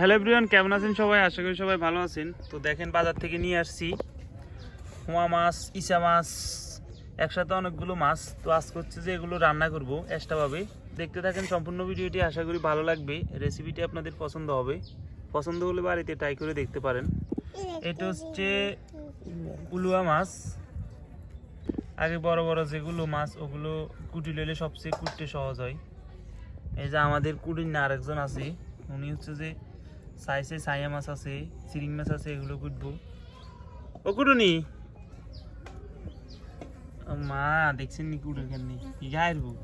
Hello everyone কেমন আছেন সবাই? আশা করি সবাই ভালো আছেন। তো দেখেন বাজার থেকে নিয়ে আসছি। হোয়া মাছ, ইসা মাছ, একসাথে অনেকগুলো মাছ। তো আজকে হচ্ছে যে এগুলো রান্না করব এক্সট্রাভাবে দেখতে থাকেন সম্পূর্ণ ভিডিওটি, আশা করি ভালো লাগবে। রেসিপিটি আপনাদের পছন্দ হবে। পছন্দ হলে বাড়িতে ট্রাই করে দেখতে পারেন। এটা হচ্ছে উলুয়া মাছ। আগে বড় বড় যেগুলো মাছ, ওগুলো কুটি লইলে সবচেয়ে কুটতে সহজ হয়। এই যে আমাদের কুটির না আরেকজন আছে, উনি হচ্ছে যে সাইসে সাইয়া মাছ আছে চিরিং মাছ আছে এগুলো কুটবো। ও কুটুনি। মা দেখছেন নি কুটুর কেন কি গায়ের বউ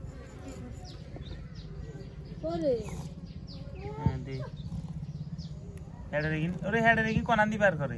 হ্যাঁ দে। হেডে দেখি ওরে হ্যাঁ দেখি কনান দি বার করে।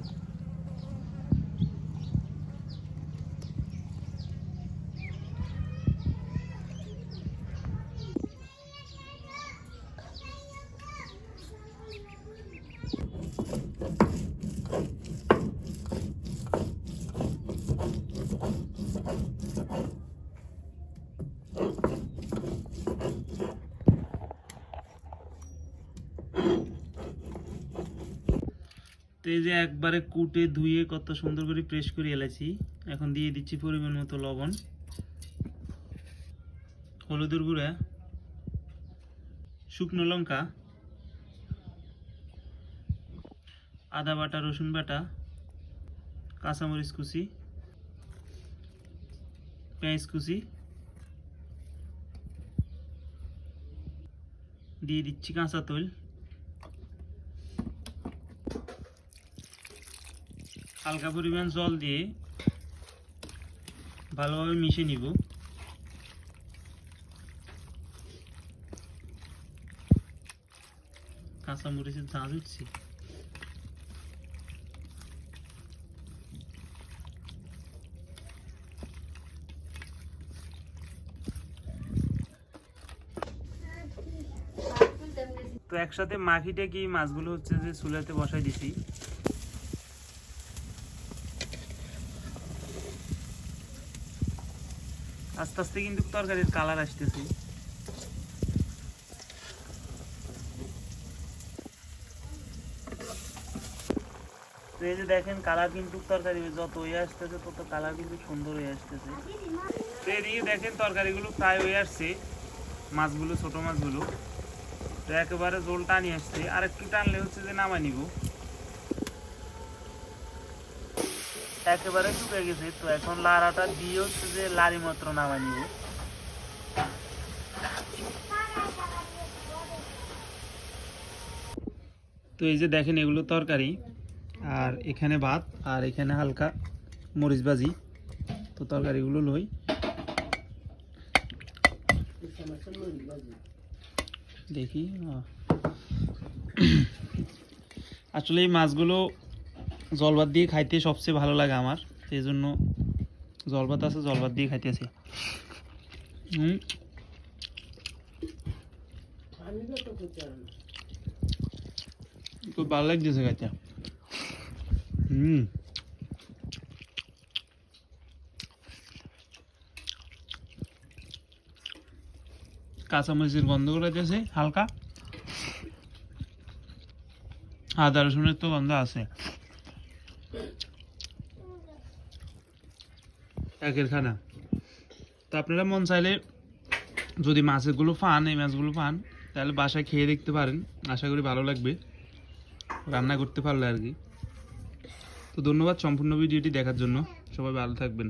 এই যে একবারে কুটে ধুয়ে কত সুন্দর করে প্রেস করে এলাইছি এখন দিয়ে দিচ্ছি পরিমাণ মতো লবণ, হলুদের গুঁড়া, শুকনো লঙ্কা, আদা বাটা, রসুন বাটা, কাঁচামরিচ কুচি, পেঁয়াজ কুচি, দিয়ে দিচ্ছি কাঁচা তৈল। হালকা পরিমাণ জল দিয়ে ভালোভাবে মিশে নিব। কাঁচা মরিচের ঝাঁজ উঠছে। তো একসাথে মাখিটা কি মাছগুলো হচ্ছে যে চুলাতে বসাই দিছি। আস্তে আস্তে কিন্তু তরকারির কালার আসতেছে। এই যে দেখেন কালার কিন্তু তরকারি, যত হয়ে আসতেছে, তত কালার কিন্তু সুন্দর হয়ে আসতেছে। তো এদিকে দেখেন, তরকারিগুলো প্রায় হয়ে আসছে, মাছগুলো, ছোট মাছগুলো। তো একেবারে জোল টানি আসছে। আর একটু টানলে হচ্ছে যে নামাই নিব। একেবারে শুকিয়ে গেছে, তো এখন লাড়াটা দিয়ে হচ্ছে যে লাড়ি মাত্র নামাই নিব। তো এই যে দেখেন এগুলো তরকারি, আর এখানে ভাত, আর এখানে হালকা মরিচ ভাজি। তো তরকারিগুলো লই। দেখি আসলে এই মাছগুলো জল ভাত দিয়ে খাইতে সবচেয়ে ভালো লাগে আমার সেই জন্য জল ভাত আছে জল ভাত দিয়ে খাইতেছি খুব ভালো লাগতেছে খাইতে। হুম। কাঁচামরিচের গন্ধ করে দিয়েছে হালকা। আদা রসুনের তো গন্ধ আছে। একের খানা। তো আপনারা মন চাইলে যদি মাছেরগুলো পান, এই মাছগুলো পান, তাহলে বাসায় খেয়ে দেখতে পারেন। আশা করি ভালো লাগবে। রান্না করতে পারলে আর কি। তো ধন্যবাদ সম্পূর্ণ ভিডিওটি দেখার জন্য। সবাই ভালো থাকবেন।